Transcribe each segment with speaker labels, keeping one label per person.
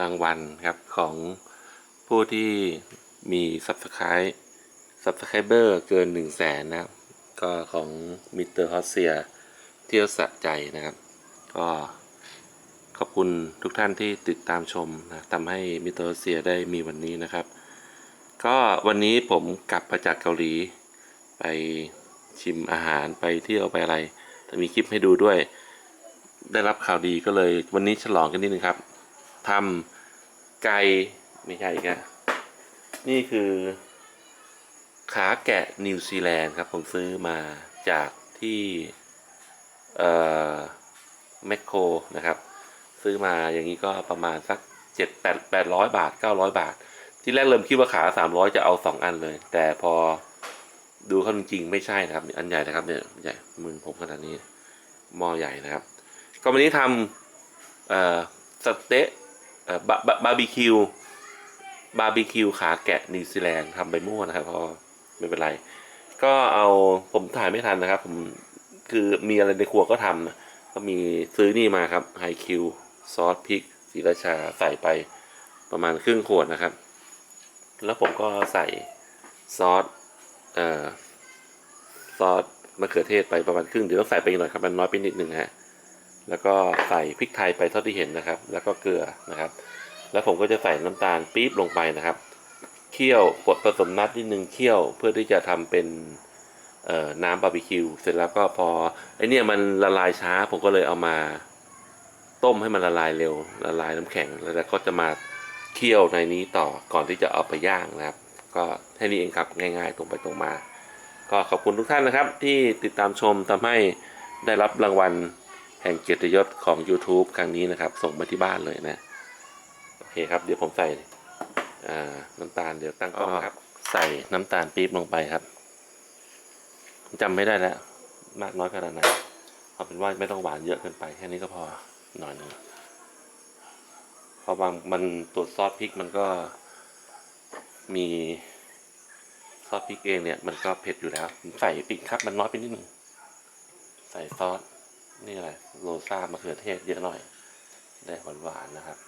Speaker 1: รางวัลครับของผู้ที่มี Subscribe Subscriber เกิน1 0 0 0 0แสนนะครับ ก็ของมิสเตอร์ฮอสเซียเที่ยวสะใจนะครับ ก็ขอบคุณทุกท่านที่ติดตามชมนะทำให้มิสเตอร์ฮอสเซียได้มีวันนี้นะครับ ก็วันนี้ผมกลับมาจากเกาหลี ไปชิมอาหารไปเที่ยวไปอะไร จะมีคลิปให้ดูด้วย ได้รับข่าวดีก็เลยวันนี้ฉลองกันนิดนึงครับ ทำไก่ไม่ใช่ครับนี่คือ ขาแกะนิวซีแลนด์ครับ ผมซื้อมาจากที่เอ่อแมคโครนะครับ ซื้อมาอย่างนี้ก็ประมาณสักเจ็ดแปดแปดร้อยบาทเก้าร้อยบาท ที่แรกเริ่มคิดว่าขาสามร้อยจะเอาสองอันเลย แต่พอดูเขาจริงๆไม่ใช่นะครับ อันใหญ่นะครับเนี่ยใหญ่มือผมขนาดนี้หม้อใหญ่นะครับ ก็วันนี้ทำเอ่อสเต๊ะ บาบาร์บีคิวบาร์บีคิวขาแกะนิวซีแลนด์ทำไปมั่วนะครับพราะไม่เป็นไร ก็เอาผมถ่ายไม่ทันนะครับ ผมคือมีอะไรในครัวก็ทำนะก็มีซื้อนี่มาครับไฮคิวซอสพริกศรีราชาใส่ไปประมาณครึ่งขวดนะครับ แล้วผมก็ใส่ซอสเอ่อซอสมะเขือเทศไปประมาณครึ่งเดี๋ยวต้องใส่ไปอีกหน่อยครับมันน้อยไปนิดหนึ่งฮะ แล้วก็ใส่พริกไทยไปเท่าที่เห็นนะครับ แล้วก็เกลือนะครับ แล้วผมก็จะใส่น้ำตาลปี๊บลงไปนะครับ เคี่ยวกดผสมนัดนิดนึงเคี่ยวเพื่อที่จะทำเป็นน้ำบาร์บีคิวเสร็จแล้วก็พอไอเนี่ยมันละลายช้า ผมก็เลยเอามาต้มให้มันละลายเร็ว ละลายน้ำแข็งแล้วก็จะมาเคี่ยวในนี้ต่อก่อนที่จะเอาไปย่างนะครับ ก็แค่นี้เองครับง่าย ๆ ตรงไปตรงมา ก็ขอบคุณทุกท่านนะครับ ที่ติดตามชมทำให้ได้รับรางวัล แห่งเกียรติยศของ YouTube ครั้งนี้นะครับ ส่งมาที่บ้านเลยนะ โอเคครับ เดี๋ยวผมใส่น้ำตาลเดี๋ยวตั้งกล้องครับ ใส่น้ำตาลปี๊บลงไปครับจำไม่ได้แล้ว มากน้อยขนาดไหนเอาเป็นว่าไม่ต้องหวานเยอะเกินไปแค่นี้ก็พอหน่อยหนึงเพราะบางมันตัวซอสพริกมันก็มีซอสพริกเองเนี่ยมันก็เผ็ดอยู่แล้วใส่ปิกครับมันน้อยไปนิดนึงใส่ซอส นี่อะไรโรซ่ามะเขือเทศเยอะหน่อย ได้หวานหวานๆนะครับ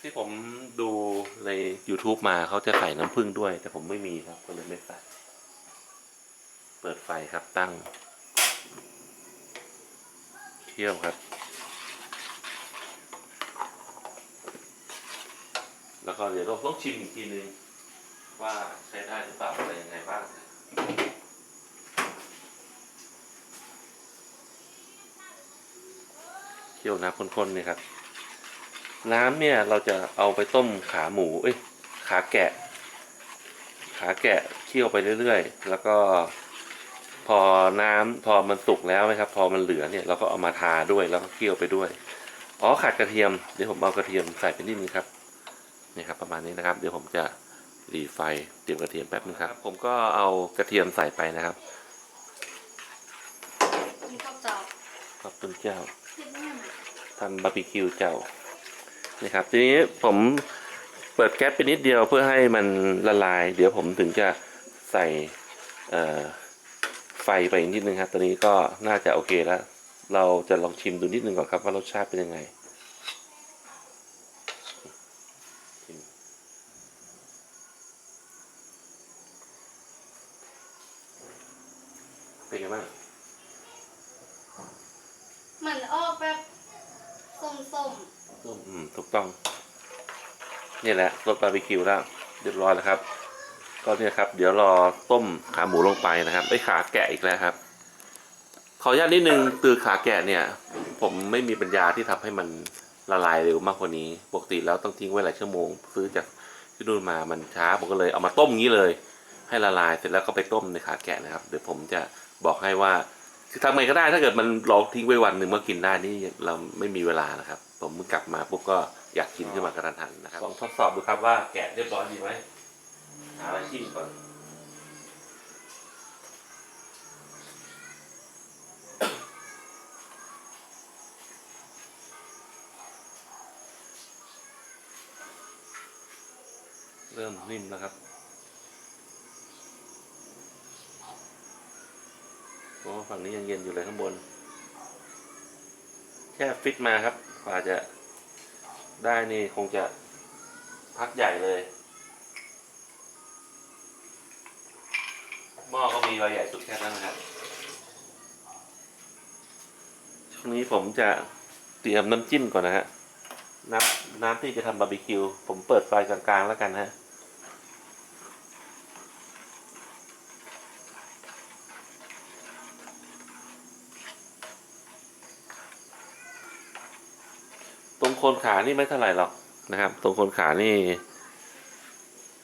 Speaker 1: ที่ผมดูใน YouTube มาเขาจะใส่น้ำผึ้งด้วย แต่ผมไม่มีครับ ก็เลยไม่ใส่ เปิดไฟครับตั้งเคี่ยวครับ แล้วก็เดี๋ยวเราต้องชิมอีกทีนึงว่าใช้ได้หรือเปล่าอะไรยังไงบ้างเคี่ยวน้ำข้นๆนี่ครับ น้ำเนี่ยเราจะเอาไปต้มขาหมู เอ้ย ขาแกะ ขาแกะเคี่ยวไปเรื่อยๆ แล้วก็พอน้ำพอมันสุกแล้วนะครับ พอมันเหลือเนี่ยเราก็เอามาทาด้วยแล้วก็เคี่ยวไปด้วย อ๋อขาดกระเทียมเดี๋ยวผมเอากระเทียมใส่ไปนิดนึงครับ นี่ครับประมาณนี้นะครับ เดี๋ยวผมจะรีไฟเตรียมกระเทียมแป๊บนึงครับ ผมก็เอากระเทียมใส่ไปนะครับ
Speaker 2: มีข้าวเจ้า
Speaker 1: ขอบคุณเจ้า
Speaker 2: เรียกว่าไง
Speaker 1: ทำบาร์บีคิวเจ้านี่ครับ ทีนี้ผมเปิดแก๊สไปนิดเดียวเพื่อให้มันละลาย เดี๋ยวผมถึงจะใส่เอ่อไฟไปอีกนิดนึงครับตอนนี้ก็น่าจะโอเคแล้ว เราจะลองชิมดูนิดนึงก่อนครับว่ารสชาติเป็นยังไง เป็นไง บ้าง
Speaker 2: เหมือนออกแบบส้ม
Speaker 1: ส้มอืมถูกต้อง นี่แหละรสบาร์บีคิวแล้วเรียบร้อยแล้วครับ ก็เนี่ยครับ เดี๋ยวรอต้มขาหมูลงไปนะครับไอ้ยขาแกะอีกแล้วครับ ขออนุญาตนิดนึงคือขาแกะเนี่ย ผมไม่มีปัญญาที่ทำให้มันละลายเร็วมากกว่านี้ ปกติแล้วต้องทิ้งไว้หลายชั่วโมง ซื้อจากที่นู่นมามันช้าผมก็เลยเอามาต้มงี้เลย ให้ละลายเสร็จแล้วก็ไปต้มในขาแกะนะครับ เดี๋ยวผมจะ บอกให้ว่าคือทำไงก็ได้ถ้าเกิดมันเราทิ้งไว้วันหนึ่งเมื่อกินได้นี่เราไม่มีเวลานะครับ ผมกลับมาปุ๊บก็อยากกินขึ้นมากระทันหันนะครับลองทดสอบดูครับว่าแกะเรียบร้อยดีไหมหาอะไรชิมก่อนเริ่มนิ่มแล้วครับ โอ้ฝั่งนี้ยังเย็นอยู่เลยข้างบน แค่ฟิตมาครับกว่าจะได้นี่คงจะพักใหญ่เลยหม้อก็มีใบใหญ่สุดแค่นั้นนะครับ ช่วงนี้ผมจะเตรียมน้ำจิ้มก่อนนะฮะ น้ำน้ำที่จะทำบาร์บีคิว ผมเปิดไฟกลางๆแล้วกันฮะ โคนขานี่ไม่เท่าไหร่หรอกนะครับ ตรงโคนขานี่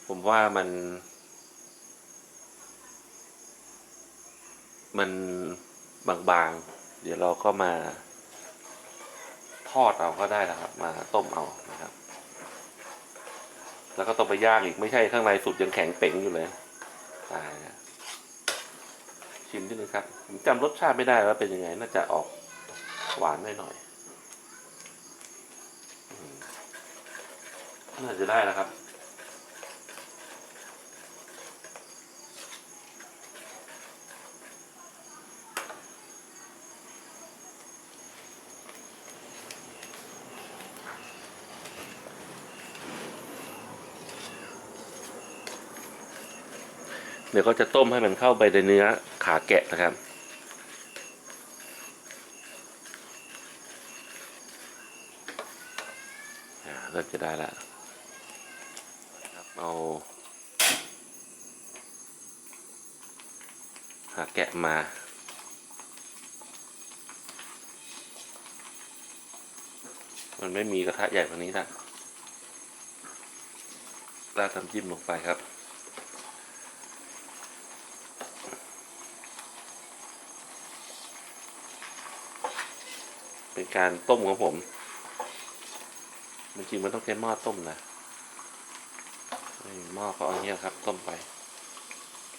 Speaker 1: ผมว่ามัน มันบางๆ เดี๋ยวเราก็มาทอดเอาก็ได้นะครับ มาต้มเอานะครับ แล้วก็ต้องไปย่างอีกไม่ใช่ข้างในสุดยังแข็งเป๋งอยู่เลยตายนะชิมนิดนึงครับผมจำรสชาติไม่ได้ว่าเป็นยังไง น่าจะออกหวานหน่อยๆอืม น่าจะได้แล้วครับ เดี๋ยวก็จะต้มให้มันเข้าไปในเนื้อขาแกะนะครับอ่าเริ่มจะได้แล้วนะ เอาขาแกะมา มันไม่มีกระทะใหญ่กว่านี้นะราดน้ำจิ้มลงไปครับเป็นการต้มของผม จริงๆมันต้องใช้หม้อต้มนะ หม้อก็เอาเนี้ยครับ ต้มไป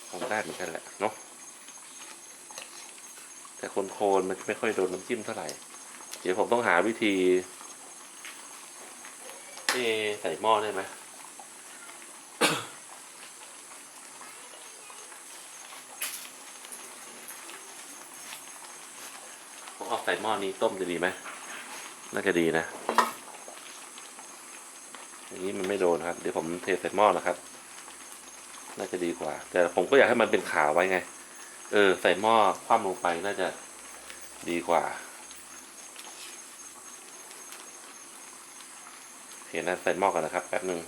Speaker 1: ผมได้เหมือนกันแหละเนาะแต่คนโคนมันไม่ค่อยโดนน้ำจิ้มเท่าไหร่ เดี๋ยวผมต้องหาวิธีเอใส่หม้อได้ไหมผมเอาใส่หม้อนี้ต้มจะดีไหมน่าจะดีนะ อย่างนี้มันไม่โดนครับ เดี๋ยวผมเทใส่หม้อนะครับ น่าจะดีกว่า แต่ผมก็อยากให้มันเป็นขาวไว้ไง เออ ใส่หม้อคว่ำลงไปน่าจะดีกว่าเห็นนะใส่หม้อกันนะครับแป๊บหนึ่ง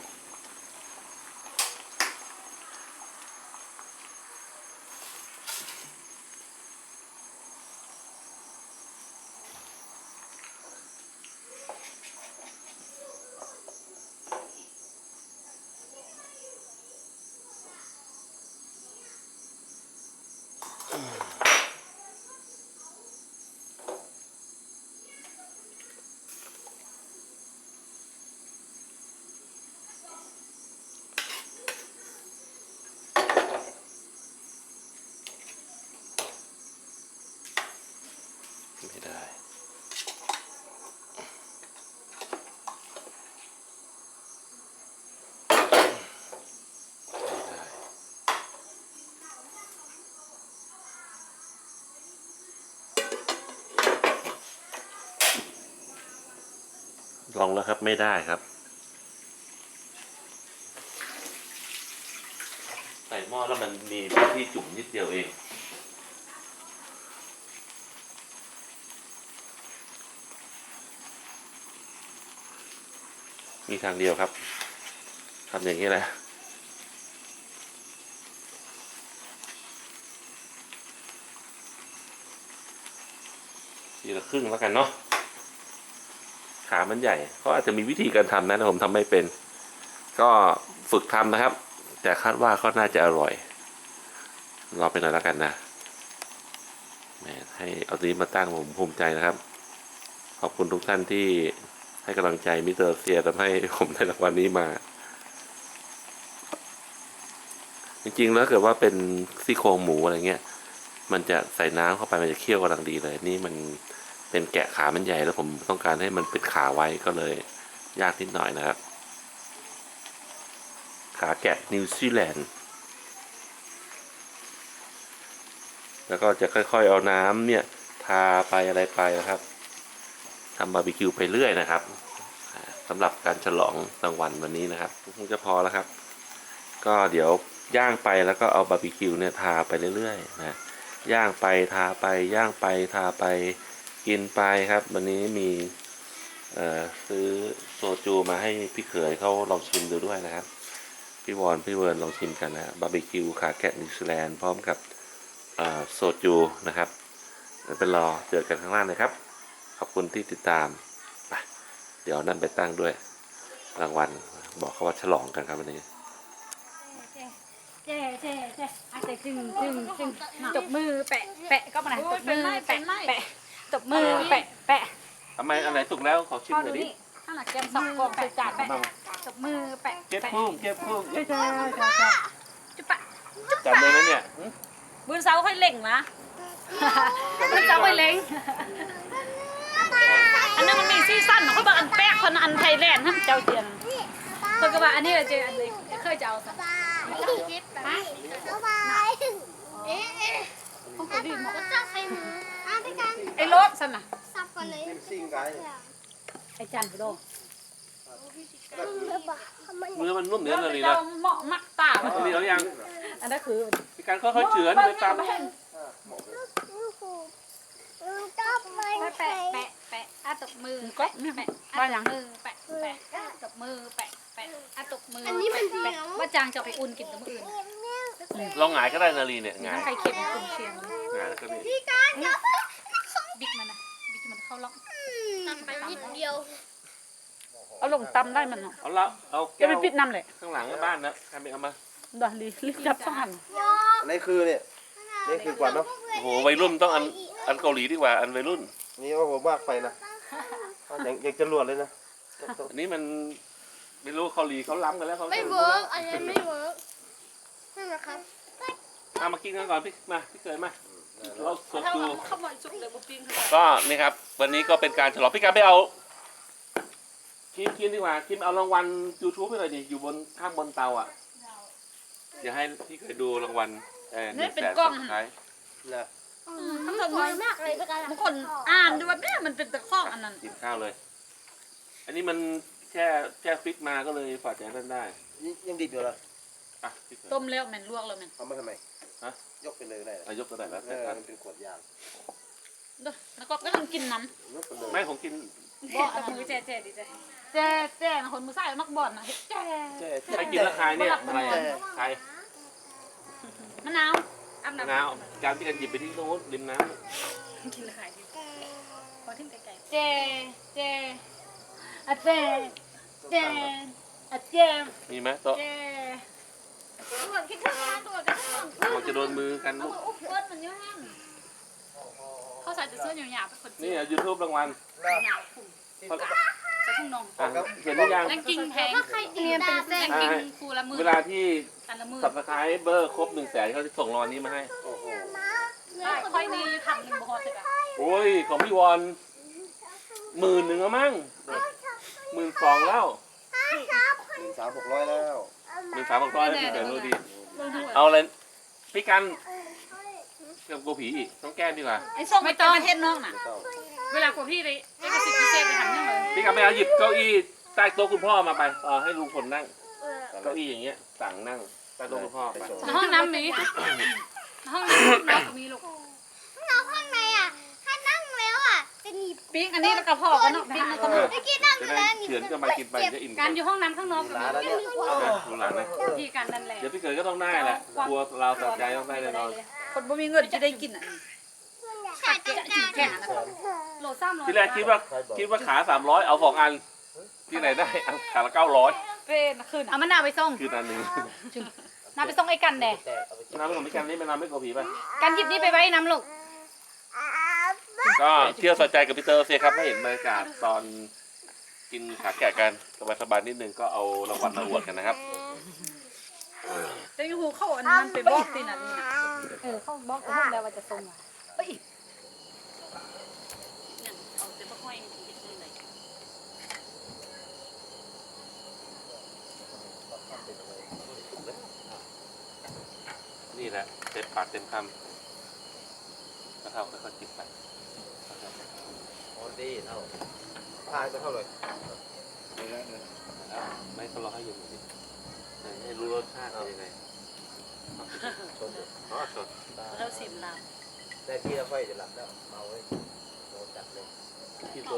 Speaker 1: ลองแล้วครับไม่ได้ครับ ใส่หม้อแล้วมันมีพื้นที่จุ่มนิดเดียวเองมีทางเดียวครับทำอย่างนี้แหละทีละครึ่งแล้วกันเนาะ ขามันใหญ่เขาอาจจะมีวิธีการทำนะแต่ผมทำไม่เป็น ก็ฝึกทำนะครับ แต่คาดว่าก็น่าจะอร่อยรอไปหน่อยแล้วกันนะแหมให้เอาตัวนี้มาตั้งผมภูมิใจนะครับ ขอบคุณทุกท่านที่ให้กำลังใจมิสเตอร์เซียทำให้ผมได้รางวัลนี้มา จริงๆแล้วเกิดว่าเป็นซี่โครงหมูอะไรเงี้ย มันจะใส่น้ำเข้าไปมันจะเคี่ยวกำลังดีเลย นี่มัน เป็นแกะขามันใหญ่แล้วผมต้องการให้มันเป็นขาไว้ก็เลย ยากนิดหน่อยนะครับ ขาแกะนิวซีแลนด์แล้วก็จะค่อยๆเอาน้ำเนี่ยทาไปอะไรไปนะครับทำบาร์บีคิวไปเรื่อยนะครับสำหรับการฉลองรางวัลวันนี้นะครับคงจะพอแล้วครับ ก็เดี๋ยวย่างไปแล้วก็เอาบาร์บีคิวเนี่ยทาไปเรื่อยๆนะย่างไปทาไปย่างไปทาไป กินไปครับ วันนี้มีซื้อโซจูมาให้พี่เขยเขาลองชิมดูด้วยนะครับ พี่วอนพี่เวิร์นลองชิมกันนะบาร์บีคิวขาแกะนิวซีแลนด์พร้อมกับโซจูนะครับเดี๋ยวไปรอเจอกันข้างล่างเลยครับ ขอบคุณที่ติดตามไปเดี๋ยวนั่นไปตั้งด้วยรางวัลบอกเขาว่าฉลองกันครับวันนี้
Speaker 3: เจ๊เจ๊เจ๊อาจจะจึงจึงจึงตบมือแปะแปะก็มาไหนตบมือแปะแปะ ตบมือแปะแปะ
Speaker 1: ทำไมอะไรสุกแล้วขอชิม
Speaker 3: พอ
Speaker 1: หน่
Speaker 3: ดู
Speaker 1: อยดิ
Speaker 3: นี่ข้างหลังแกมสองกองใส่จานแปะตบมือแปะ
Speaker 1: เก็บ
Speaker 3: แปะ
Speaker 1: พุ่มเก็บพุ่ม
Speaker 3: เจ๊เจ๊เจ๊เจ๊จุ๊บปะ
Speaker 1: จัดเลยนะเนี่ยหึ
Speaker 3: บืนเสาค่อยเล่งนะบืนเสาค่อยเล่งอันนั้นมันมีซีซั่นเขาบอกอันแปะคนอันไทยแลนด์ท่านเจ้าเจียนเพิ่นก็ว่าอันนี้เจ๊อันนี้เคยจะเอาสัก
Speaker 2: เอ๊ะเอ๊ะ
Speaker 3: ของกูดีหมด
Speaker 2: ก็จะใส่หมูอะ ด้วยกัน
Speaker 3: ไอ้รถสั่นน่ะ
Speaker 2: สับก่อนเลย
Speaker 3: ไอ้จันกูโด
Speaker 1: เนื้อมันนุ่มเนื้อเลย
Speaker 3: เจ้า
Speaker 1: นะ
Speaker 3: เหมาะมักตา
Speaker 1: อันนี้เรายัง
Speaker 3: อันนั้นคือ
Speaker 1: มีการค่อยๆเฉือนไปตาม
Speaker 3: แปะแปะแปะแปะอะตบมือแปะแปะว่าอย่างมือแปะแปะอะตบมือแปะแปะอะตบมืออั
Speaker 2: นนี้มันเหนี
Speaker 3: แปะ
Speaker 2: ยว
Speaker 3: ว่าจางจะเอาไปอุ่นกินกับมืออื่น
Speaker 1: ลองหงายก็ได้นาลีเนี่ยหงาย
Speaker 3: ถ้าใครเค็มคุณเชียง
Speaker 1: หงายแล้วก็นี่
Speaker 2: พี่การเดี๋ยว
Speaker 3: บิ๊กมันนะบิ๊กมันเข้าล็อก
Speaker 2: นำไปนิดเดียว
Speaker 3: เอาลงตำได้มันเนาะ
Speaker 1: เอาละเอา
Speaker 3: จะ
Speaker 1: แก้ว
Speaker 3: ไปปิดน้ำเลย
Speaker 1: ข้างหลังบ้านนะใครไปเอามา
Speaker 3: ดอลีรีบจับสองอัน
Speaker 4: อันนี้คือเนี่ยนี่คือกว่าเนอะ
Speaker 1: โอ้โหวัยรุ่นต้องอันอันเกาหลีดีกว่าอันวัยรุ่น
Speaker 4: นี่ว่าผมมากไปนะยังยังจะรวดเลยนะ
Speaker 1: อันนี้มันไม่รู้เกาหลีเขาล้ำกันแล้วเขา
Speaker 2: ไม่เวิร์กอันนี้ไม่เวิร์กนั่นนะครับ
Speaker 1: เอามากินกันก่อนพี่มาพี่เขยมาเราสด
Speaker 3: ถ้า
Speaker 1: ดู
Speaker 3: เราเข้ามาจุกเลยบุปิ้ง
Speaker 1: ก็นี่ครับ วันนี้ก็เป็นการฉลองพี่การไปเอาคิมคิมดีกว่าคิมเอารางวัล YouTube ไปเลยดิอยู่บนข้างบนเตาอะเดี๋ยวให้พี่เคยดูรางวัลเออหนึ่งแสนสุดท้าย
Speaker 4: นะ
Speaker 3: ทั้งหมด
Speaker 2: สวยมากเลยพี่การ
Speaker 3: บางคนอ่านดูว่าแม่มันเป็นตะข้องอันนั้น
Speaker 1: กินข้าวเลย อันนี้มันแช่แช่ฟิตมาก็เลยฝาดใจนั่นได้
Speaker 4: ยังยังดิบอยู่เลย
Speaker 1: อะพี่เคย
Speaker 3: ต้มแล้วแม่นลวกแล้วแม่น
Speaker 4: เอามาทำไม
Speaker 1: ฮะ
Speaker 4: ยกไปเลยได้
Speaker 1: อายกก็ได้แล้ว
Speaker 4: เอ
Speaker 1: แต่
Speaker 4: อ
Speaker 1: ท่าน
Speaker 4: มันเป็นขวดยาง
Speaker 3: เด้อแล้วก็ก็ต้องกินน้ำ
Speaker 4: ยกไปเลย
Speaker 1: ไม่ผมกิน
Speaker 3: บ่อันมือแจ๊แจ๊ดิแจ๊แจ๊แจ๊คนมือใส่มักบ่อนนะแจ๊
Speaker 4: แช่
Speaker 1: ใครกินราคายเนี่ยอะไรอะใคร
Speaker 3: มะนาวอาบ
Speaker 1: มะ
Speaker 3: น้ำ
Speaker 1: นาวการที่กันหยิบไปที่โน้นริมน้
Speaker 3: กินราคาดีพอทิ้งไกลๆแจ๊แจ๊อะแจ๊แจ๊อะแจ๊ำ
Speaker 1: มีไหมโต๊ะ
Speaker 3: แจ๊ ตัวคิดถึงงานตัวกันทั้ง
Speaker 1: มันจะโดนมือกัน
Speaker 3: เอา
Speaker 1: ลูก
Speaker 3: อุ๊บเบิร์ดมันเยอะแห้งเขาใส่แต่เสื้อหยาบๆเป็นคนจี
Speaker 1: นี่
Speaker 3: น
Speaker 1: ยูทูบรางวัล
Speaker 3: หนาวฝุ่นใส่ทุ่งนอง
Speaker 1: อะเห็นหรือยัง
Speaker 3: แรงกิ้งแพง
Speaker 2: ถ้าใครกินได้
Speaker 3: แรงกิ้งคูละมือ
Speaker 1: เวลาที่
Speaker 3: กันละมือ
Speaker 1: สับสไครเบอร์ครบหนึ่งแสนเขาจะส่งรางวัลนี้มาให้
Speaker 4: โอ้โห
Speaker 3: ได้ค่อยมีพันหนึ่งพอเสร็จอะ
Speaker 1: โอ้ย ของพี่วอนหมื่นหนึ่งแล้วมั้งหมื่นสองแล้ว
Speaker 4: หนึ่งสามหกร้อยแล้ว
Speaker 1: หมื่นสามหกร้อยแล้วพี่เกิดรู้ดีเอาเลยพี่กันกับกูผีอีกต้องแก้ดีกว่า
Speaker 3: ไอ้ส้มไม่ต้องประเทศนอกน่ะ
Speaker 4: ไม่ต้อง
Speaker 3: เวลากว่าพี่เลยเอกสิทธิ์พิเศษไปทำยังไง
Speaker 1: พี่กันไปเอาหยิบเก้าอี้ใต้โต๊ะคุณพ่อมาไปเออให้ลุงพลนั่งเก้าอี้อย่างเงี้ยสั่งนั่งใต้โต๊ะคุณพ่อไป
Speaker 3: ในห้องน้ำมีในห้องน้ำเราก็มีลูก
Speaker 2: เราข้างในอะ ถ้านั่งแล้วอะจะหนีบ
Speaker 3: ปิ้งอันนี้แล้วก็พอกันเนาะปิ้งแล้วก็พอ
Speaker 2: เมื่อกี้นั่ง
Speaker 1: จะ
Speaker 2: อยู่
Speaker 1: ได้
Speaker 2: แล้วหนีบ
Speaker 1: เฉือนกันมากินไปจะอิ่ม
Speaker 3: การอยู่ห้องน้ำข้างนอกก็
Speaker 4: ร้านแล้ว
Speaker 3: มี
Speaker 4: เนี่ย
Speaker 1: นะดูหลานนะ
Speaker 3: ที่การนั่นแหละ
Speaker 1: เดี๋ยวพี่เกิดก็ต้องได้แหละกลัวเราตัดใจต้องได้แน่นอน
Speaker 3: คนบ่มีเงินจะได้กินอะ
Speaker 2: ใช่ต้อง
Speaker 3: จะ
Speaker 2: กา
Speaker 3: กิน
Speaker 2: ร
Speaker 3: แค่นั้นโลซ้ำโล
Speaker 1: ที่แรกคิดว่าคิดว่าขาสามร้อยเอาสองอัน ที่ไหนได้เอาขาละเก้าร้อย
Speaker 3: เป็นคืนเอามะนาวไปส่ง
Speaker 1: คืออันหนึ่ง
Speaker 3: น้าไปส่งไอ้กันแด
Speaker 1: น้ำไม่ของพี่กันนี่เป็นน้ำไม่กลัวผีป่ะ
Speaker 3: กันหยิบนี่ไปไว้น้ำลูก
Speaker 1: ก็เที่ยวสนใจกับพีเตอร์เซียครับให้เห็นบรรยากาศตอน กินขาแกะกันสบายๆนิดนึงก็เอารางวัลมาอวดกันนะครับ
Speaker 3: แต่ยูหูเข้าอันนั้นไปบอกตีนั่นนี่เออเขาบอกกับพวกแล้วว่าจะส่งมาไปอีกเนี่ยเอาแต่บ่ค่อยเฮ็ดเลย
Speaker 1: นี่แหละเต็มปากเต็มค
Speaker 5: เท่าค่อยๆจิบไป
Speaker 4: อ๋อดีเท่า พายจะเท่าเลย
Speaker 5: แล้วไม่ก็รอให้เย็นหน่อยดิให้รู้รสชาติเป็นยังไง
Speaker 4: ชน
Speaker 5: อ๋อสด
Speaker 3: เราสิมน้
Speaker 4: ได้ที่แล้วค่อยจะหลับแล้วเมาเลยโดนจัดเลย
Speaker 5: กินโซ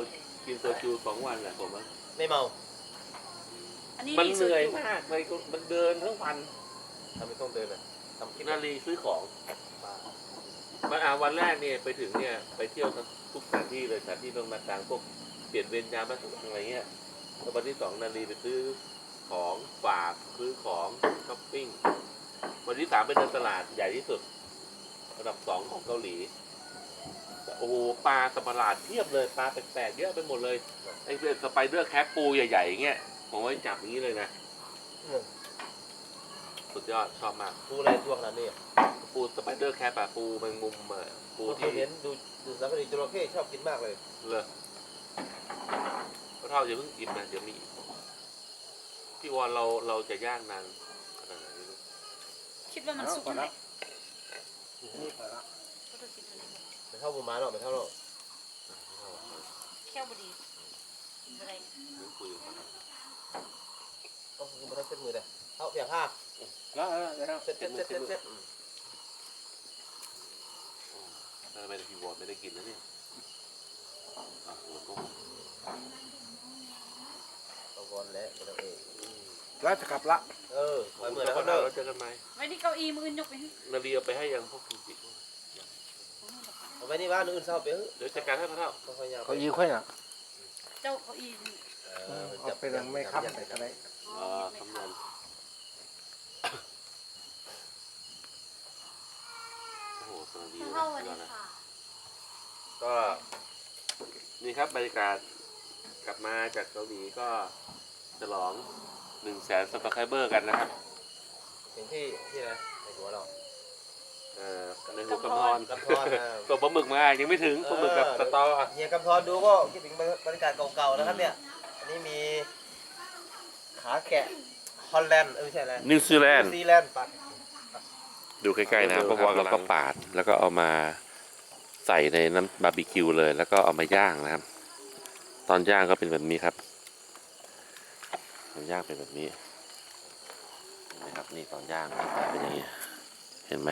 Speaker 5: กินโซจูสองวันแหละผมว่า
Speaker 4: ไม่เมาำ
Speaker 3: อันนี้
Speaker 5: มัน
Speaker 3: มี
Speaker 5: เห
Speaker 3: สูต
Speaker 5: นื่อย
Speaker 3: ร
Speaker 5: มากเลยมันเดินทั้งวัน
Speaker 4: ทำไม่ต้องเดินเลยทำคลิป
Speaker 5: นาลีซื้อของ
Speaker 4: มา
Speaker 5: มันอ่าวันแรกเนี่ยไปถึงเนี่ยไปเที่ยวทุกสถานที่เลยสถานที่ตรงต่างๆพวก เปลี่ยนเวรยามมาถึงอะไรเงี้ยแล้ววันที่สองนาลีไปซื้อของฝากซื้อของช้อปปิ้ง วันที่สามไปเดินตลาดใหญ่ที่สุดระดับสองของเกาหลีโอ้โหปลาสัตว์ประหลาดเทียบเลยปลาแปลกๆเยอะไปหมดเลยไอ้สไปเดอร์แคทปูใหญ่ๆอย่างเงี้ยผมไว้จับอย่างนี้เลยนะ
Speaker 4: อืม
Speaker 5: สุดยอดชอบมาก
Speaker 4: ดูอะไรทั่วขนาดนี้
Speaker 5: ปูสไปเดอร์แคทปะปูแมงมุมอะปู
Speaker 4: กูเค
Speaker 5: ที่
Speaker 4: ยเห็นดูดูสารคดีจระเข้ชอบกินมากเลย
Speaker 5: เลย พระเท่าอย่าเพิ่งกินนะเดี๋ยวมีอีกพี่วอนเราเราจะย่างนานขนาดไหนไม่รู้
Speaker 3: คิดว่ามันสุกเท่าไหร่
Speaker 4: นี่ไปละ
Speaker 3: ก็ต้องคิดเท่าไหร่
Speaker 4: ไม่เท่าปูม้าหรอกไม่เท่าหรอก
Speaker 3: แค่บดีอะไร
Speaker 5: เดี๋ยวคุยกันก่อน
Speaker 4: ต้องคือมาทำเส้นมือเลยเท่าเปียกผ้า
Speaker 5: แล้วแล้ว
Speaker 4: เสร็จเสร็จเสร็จเสร็จเสร็จอืม
Speaker 5: ทำไมพี่วอนไม่ได้กินนะเนี่ย อะหัวต้ม
Speaker 4: เอาก่อนแล้วไม่ต้องเอง
Speaker 6: แล้วจะกลับละ
Speaker 4: เออไปเหมือน
Speaker 5: แล้
Speaker 4: แล้วว
Speaker 5: ก็
Speaker 4: เขา
Speaker 5: เลิ
Speaker 4: เลิ
Speaker 5: ก
Speaker 4: ก
Speaker 5: เจอกันไหม
Speaker 3: ไว้ที่เก้าอี้มืออื่นยกไปให้
Speaker 5: นาเรียไปให้ยังพวกคุณจิต
Speaker 4: เอาไปนี่บ้านอื่นเศร้าไปเถอะ
Speaker 5: เดี๋ยวจัดการให้พระเท่า
Speaker 4: ต้องพยายาม
Speaker 6: เขายื้อค่อยอะ
Speaker 3: เจ้าเก้าอี้
Speaker 4: เอ
Speaker 6: เอาไปยังไม่ค้ำแต่ก็ได้
Speaker 5: อ่าคำนวณโอ้โหสวัสดีนะ
Speaker 2: เข้าวันนี้
Speaker 5: นะ
Speaker 2: ค่ะ
Speaker 5: ก็ นี่ครับบรรยากาศกลับมาจากเกาหลีก็ฉลองหนึ่งแสนซับสไครเบอร์กันนะครับ
Speaker 4: ถึงที่ที่นะในหัวเรา
Speaker 5: เอ่อในหัวกำพร
Speaker 4: กำพรอ่า
Speaker 5: ส่งปลาหมึกมายังไม่ถึงปลาหมึกกับ
Speaker 4: เออ
Speaker 5: สตออะ
Speaker 4: เฮียกำพรดูก็คิดถึงบรรยากาศเก่าๆนะครับเนี่ย อันนี้มีขาแกะฮอลแลนด์เออไม่ใช่อะไร
Speaker 5: นิวซีแลนด์
Speaker 4: นิวซีแลนด์ปัด
Speaker 5: ดูใกล้ๆนะครับ เพราะว่าเราก็ปาดแล้วก็เอามา ใส่ในน้ำบาร์บีคิวเลย แล้วก็เอามาย่างนะครับ ตอนย่างก็เป็นแบบนี้ครับตอนย่างเป็นแบบนี้นะครับนี่ตอนย่างหน้าตาเป็นอย่างนี้ เห็นไหม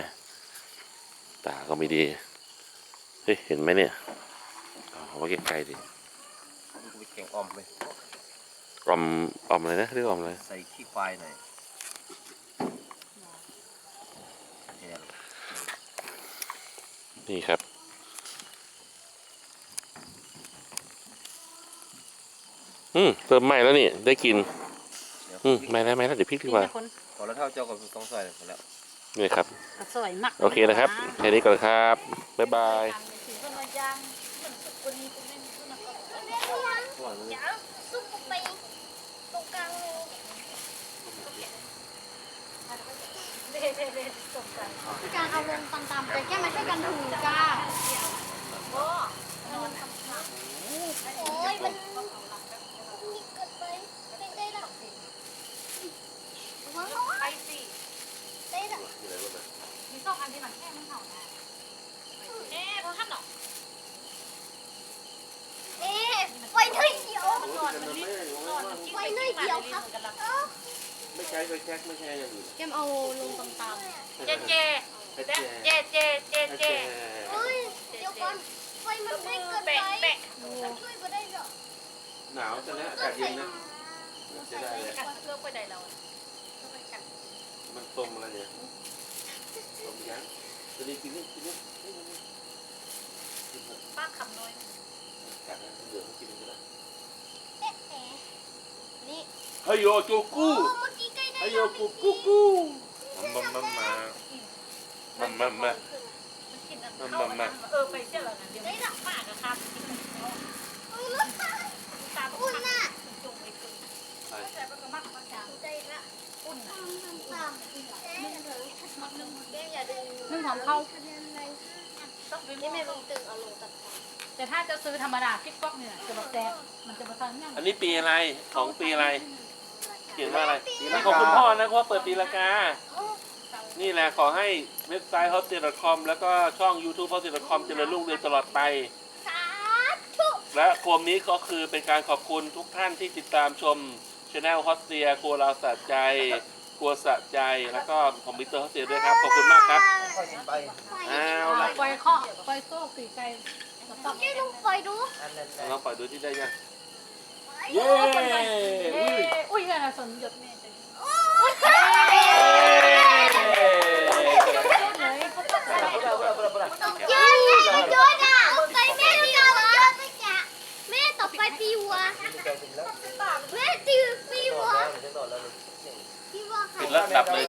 Speaker 5: ตาก็ไม่ดีเฮ้ยเห็นไหมเนี่ยเอาไว้ใกล้ๆดิ
Speaker 4: มีเก่งออมไหม
Speaker 5: อมอมอะไรนะเรียกอมอะไร
Speaker 4: ใส่ขี้ควายหน่อยแหม
Speaker 5: นี่ครับ อืมเริ่มไหม้แล้วนี่ ได้กิน
Speaker 4: เดี๋ยว
Speaker 5: อืมไหม้แล้วไหม้แล้วเดี๋ยวพริกดี
Speaker 3: มี
Speaker 5: กว่า
Speaker 3: แต่คน
Speaker 4: พอแล้วเท่าเจ้ากับต้องใส่หมดแล้ว
Speaker 5: นี่ครับ
Speaker 3: สวยมาก
Speaker 5: โอเคนะครับแค่นี้ก่อนครับ บ๊ายบาย
Speaker 3: ถึงคนละย่างมันสุกกว่านี้คุณแม่มีคุณนะครับ
Speaker 2: แม่ก็ยังเดี๋ยวซุปไปตรงกลางเลย
Speaker 3: เด้เด้เด้สมใจ
Speaker 2: พี่การเอาลงตามๆไปแค่มาช่วยกันถูจ้าโอ้ยมันนี่เกิดไปได้ได้ละ ว้าว
Speaker 3: ไปสิ
Speaker 2: ได้ละ
Speaker 3: มีสองอันที่มันแค่มันเห่านะเอ๊ะเพราะท่านหรอก
Speaker 2: เอ๊ะไฟเนยเขียว
Speaker 3: มันนอนมันนี่นอนมันกิ้ง
Speaker 2: ไฟ
Speaker 3: ไป
Speaker 2: เน
Speaker 3: กิ้
Speaker 2: ย
Speaker 3: งมา
Speaker 2: เขียว
Speaker 3: ใน
Speaker 2: ครับ
Speaker 3: มือกันละ
Speaker 2: เออ
Speaker 5: ไม่ใช่ไปแช็คไม่ใช่อย่างอื่น
Speaker 2: แกมเอาลงตาม
Speaker 3: เจเจเจเจเจเจเจ
Speaker 2: ๆเฮ้ยเดี๋ยวก่อนไฟมันไม่เกินไป
Speaker 3: แปะแปะ
Speaker 2: ช่วยมาได้เหรอ
Speaker 5: หนาวจะแล้วอากาศเย็นนะจะได้เลย
Speaker 3: กัดเกลือไปได้แล้วก็ไปกัด
Speaker 5: มันต้มอะไรเนี่ยต้มยังจะได้กินนี่กินนี่
Speaker 3: ป้าคำน้อย
Speaker 5: กัดนะเหลือเขากินก็ได้
Speaker 2: เอ๊ะเอ๊ะนี่
Speaker 5: เฮ้ยโยจู
Speaker 2: โอ้เมื่อกี้ใกล้ได้
Speaker 5: เฮ้ยโยกูกูกูมามามามามามา
Speaker 3: เออไปเชื่อแล้วนะเดี๋ยวไม่หลับปากอะครับ
Speaker 2: อุ่นน่ะ
Speaker 3: จงไปกึ่งแต่ก็มักมักจาง
Speaker 2: ใจละ
Speaker 3: อุ่นนะ
Speaker 2: ตามเอ๊ะมักนึงเบ้อย่าดึง
Speaker 3: นึ่งของเขา
Speaker 2: คะแนนอะไร
Speaker 3: ต้องไป
Speaker 2: นี่แม่ลงตึงเอาลงตัด
Speaker 3: แต่ถ้าจะซื้อธรรมดาพิกก๊อกเนี่ยจะแบบแซ่บมันจะมาทางนั่ง
Speaker 5: อันนี้ปีอะไรของปีอะไร เขียนว่าอะไรนี่ของคุณพ่อนะเพราะว่าเปิดปีละกา นี่แหละขอให้เว็บไซต์ h o t s e l c o m แล้วก็ช่อง YouTube h o t s e l c o m เจริญรุ่งเรืองตลอดไป
Speaker 2: สาธุ
Speaker 5: และโคมนี้ก็คือเป็นการขอบคุณทุกท่านที่ติดตามชม ช anel ฮอตเซียครัวเราสะใจครัวสะใจแล้วก็ของมิสเตอร์ฮอตเซียด้วยครับ ขอบคุณมากครับ
Speaker 4: ค่อยกินไป
Speaker 5: อ้าวละ
Speaker 3: ปล่อยข้อปล่อยโซ่ปีกไก่ตบตบ
Speaker 2: ที่ลุงปล่อยดู
Speaker 4: อันนั้นแหละ
Speaker 5: ลองปล่อยดูที่ได้ยัง
Speaker 3: เย้อุ้ยอะไรสนหยดเนี่ยเลย
Speaker 2: เย้โยนอะตบไปแม่ตีวัวแม่ตบ ไปตีวัว
Speaker 4: แกกินแล้ว
Speaker 2: แม่ตีตีวัว
Speaker 4: เดี๋ยวจะโดนแล้วนี่
Speaker 2: ตีวัวใคร
Speaker 5: ปิดแล้วดับเลย